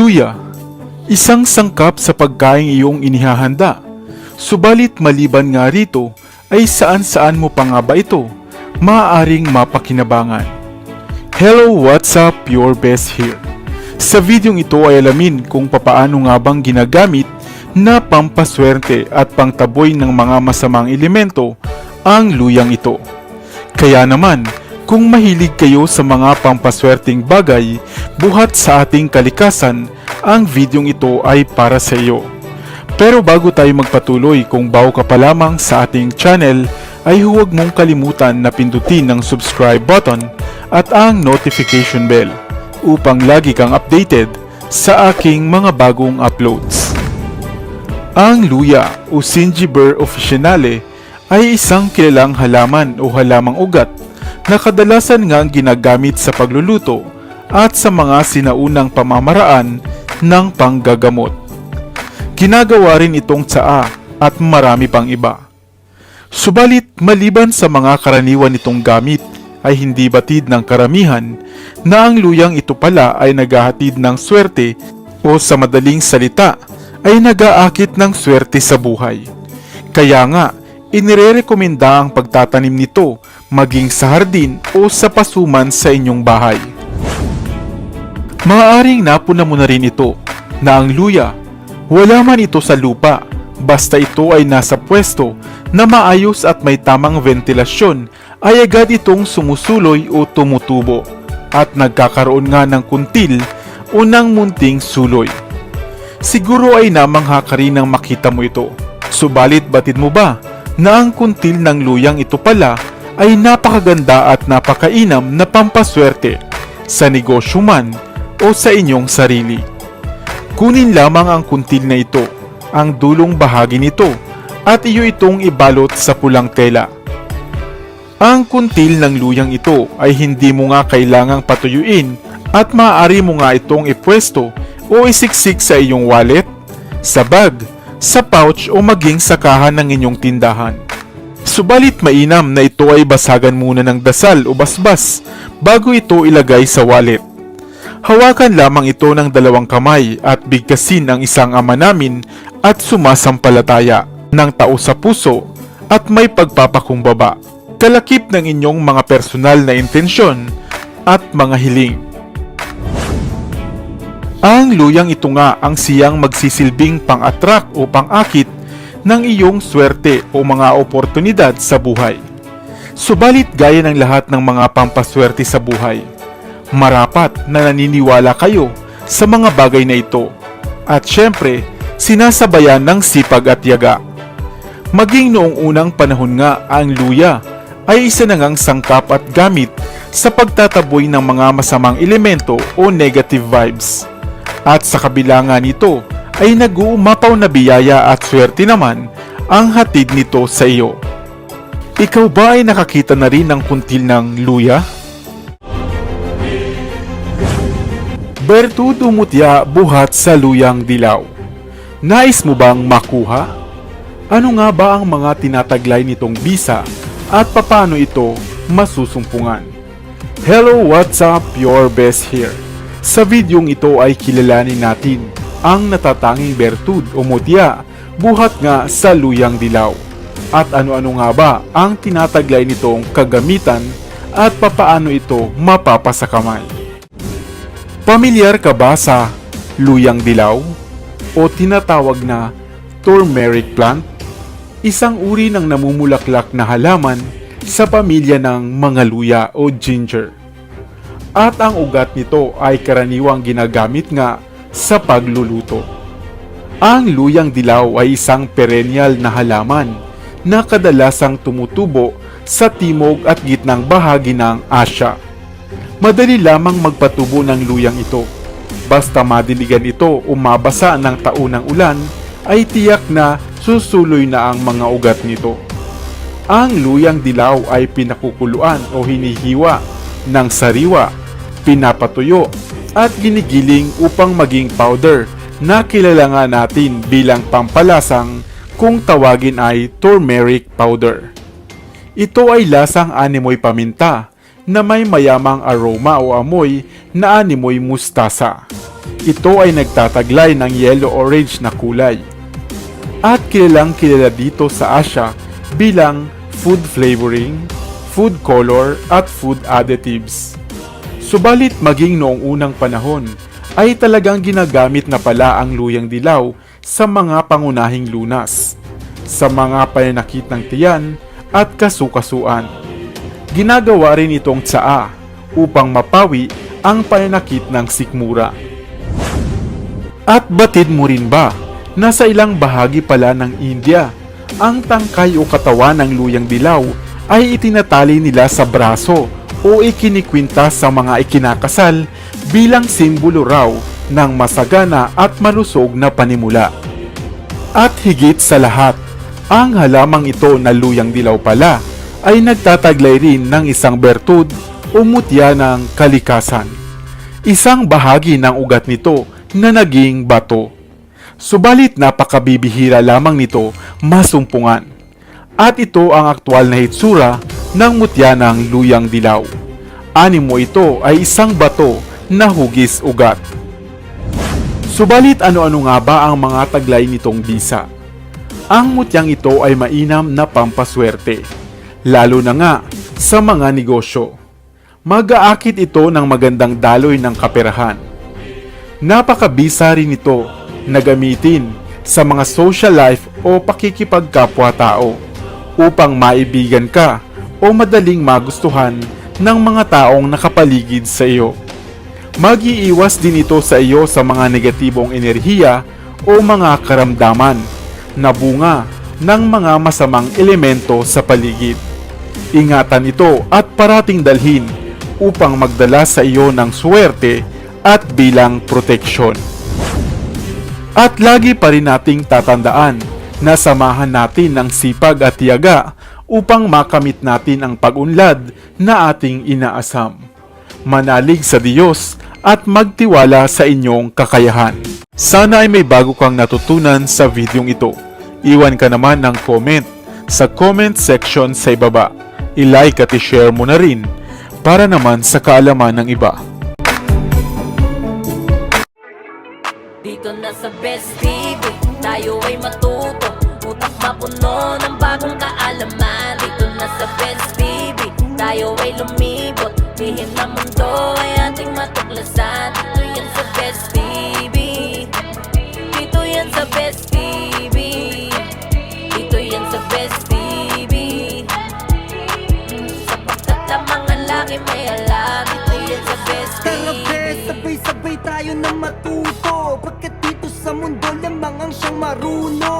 Luya, isang sangkap sa pagkain iyong inihahanda. Subalit maliban nga rito, ay saan-saan mo pa nga ba ito maaaring mapakinabangan. Hello, what's up? Your best here. Sa videong ito ay alamin kung papaano nga bang ginagamit na pampaswerte at pangtaboy ng mga masamang elemento ang luyang ito. Kaya naman, kung mahilig kayo sa mga pampaswerteng bagay buhat sa ating kalikasan, ang videong ito ay para sa iyo. Pero bago tayo magpatuloy, kung bago ka pa lamang sa ating channel, ay huwag mong kalimutan na pindutin ang subscribe button at ang notification bell upang lagi kang updated sa aking mga bagong uploads. Ang luya o Singiber officinale ay isang kilalang halaman o halamang ugat na kadalasan nga ginagamit sa pagluluto at sa mga sinaunang pamamaraan ng panggagamot. Ginagawa rin itong tsaa at marami pang iba. Subalit maliban sa mga karaniwan nitong gamit ay hindi batid ng karamihan na ang luyang ito pala ay naghahatid ng swerte o sa madaling salita ay nag-aakit ng swerte sa buhay. Kaya nga, inirerekomenda ang pagtatanim nito maging sa hardin o sa pasuman sa inyong bahay. Maaaring napuna mo na rin ito na ang luya, wala man ito sa lupa, basta ito ay nasa pwesto na maayos at may tamang ventilasyon ay agad itong sumusuloy o tumutubo at nagkakaroon nga ng kuntil o ng munting suloy. Siguro ay namangha ka rin nang makita mo ito. Subalit batid mo ba na ang kuntil ng luyang ito pala ay napakaganda at napakainam na pampaswerte sa negosyo man o sa inyong sarili. Kunin lamang ang kuntil na ito, ang dulong bahagi nito, at iyo itong ibalot sa pulang tela. Ang kuntil ng luyang ito ay hindi mo nga kailangang patuyuin at maaari mo nga itong ipwesto o isiksik sa iyong wallet, sa bag, sa pouch o maging sa kahan ng inyong tindahan. Subalit mainam na ito ay basagan muna ng dasal o basbas bago ito ilagay sa wallet. Hawakan lamang ito ng dalawang kamay at bigkasin ang isang ama namin at sumasampalataya ng tao sa puso at may pagpapakumbaba. Kalakip ng inyong mga personal na intensyon at mga hiling. Ang luyang ito nga ang siyang magsisilbing pang-attract o pang-akit ng iyong swerte o mga oportunidad sa buhay. Subalit gaya ng lahat ng mga pampaswerte sa buhay, marapat na naniniwala kayo sa mga bagay na ito at syempre sinasabayan ng sipag at yaga. Maging noong unang panahon nga ang luya ay isa na ngang sangkap at gamit sa pagtataboy ng mga masamang elemento o negative vibes. At sa kabila nga nito ay nag-uumapaw na biyaya at swerte naman ang hatid nito sa iyo. Ikaw ba ay nakakita na rin ng kuntil ng luya? Bertudo mutya buhat sa luyang dilaw. Nais mo bang makuha? Ano nga ba ang mga tinataglay nitong bisa at papaano ito masusumpungan? Hello, what's up? Your best here. Sa videong ito ay kilalanin natin ang natatanging bertud o mutya buhat nga sa luyang dilaw. At ano-ano nga ba ang tinataglay nitong kagamitan at papaano ito mapapasakamay? Pamilyar ka ba sa luyang dilaw o tinatawag na turmeric plant? Isang uri ng namumulaklak na halaman sa pamilya ng mga luya o ginger. At ang ugat nito ay karaniwang ginagamit nga sa pagluluto. Ang luyang dilaw ay isang perennial na halaman na kadalasang tumutubo sa timog at gitnang bahagi ng Asya. Madali lamang magpatubo ng luyang ito. Basta madiligan ito o mabasa ng taunang ulan, ay tiyak na susuloy na ang mga ugat nito. Ang luyang dilaw ay pinakukuluan o hinihiwa ng sariwa, pinapatuyo at ginigiling upang maging powder na kilala nga natin bilang pampalasang kung tawagin ay turmeric powder. Ito ay lasang animoy paminta na may mayamang aroma o amoy na animoy mustasa. Ito ay nagtataglay ng yellow-orange na kulay. At kilalang kilala dito sa Asia bilang food flavoring, food color at food additives. Subalit maging noong unang panahon ay talagang ginagamit na pala ang luyang dilaw sa mga pangunahing lunas, sa mga pananakit ng tiyan at kasukasuan. Ginagawa rin itong tsaa upang mapawi ang pananakit ng sikmura. At batid mo rin ba na sa ilang bahagi pala ng India, ang tangkay o katawan ng luyang dilaw ay itinatali nila sa braso o ikinikwinta sa mga ikinakasal bilang simbolo raw ng masagana at malusog na panimula. At higit sa lahat, ang halamang ito na luyang dilaw pala ay nagtataglay rin ng isang bertud o mutya ng kalikasan. Isang bahagi ng ugat nito na naging bato. Subalit napakabibihira lamang nito masumpungan. At ito ang aktwal na hitsura ng mutya ng luyang dilaw. Animo ito ay isang bato na hugis ugat. Subalit ano-ano nga ba ang mga taglay nitong bisa? Ang mutyang ito ay mainam na pampaswerte, lalo na nga sa mga negosyo. Mag-aakit ito ng magandang daloy ng kaperahan. Napakabisa rin ito na gamitin sa mga social life o pakikipagkapwa-tao upang maibigan ka o madaling magustuhan ng mga taong nakapaligid sa iyo. Mag-iiwas din ito sa iyo sa mga negatibong enerhiya o mga karamdaman na bunga ng mga masamang elemento sa paligid. Ingatan ito at parating dalhin upang magdala sa iyo ng swerte at bilang proteksyon. At lagi pa rin nating tatandaan na samahan natin ng sipag at tiyaga upang makamit natin ang pag-unlad na ating inaasam. Manalig sa Diyos at magtiwala sa inyong kakayahan. Sana ay may bago kang natutunan sa videong ito. Iwan ka naman ng comment sa comment section sa ibaba. I-like at i-share mo na rin para naman sa kaalaman ng iba. Dito na sa Best TV, tayo ay matuto mapuno ng bagong kaalaman. Dito na sa Best TV, tayo ay lumibot. Lihim ng mundo ay ating matuklasan. Dito yan sa Best TV Dito yan sa Best TV Dito yan sa Best TV Sapagkat ang laki may alam. Dito yan sa Tara TV be, sabay-sabay tayo na matuto. Pagkat dito sa mundo lamang ang siyang marunong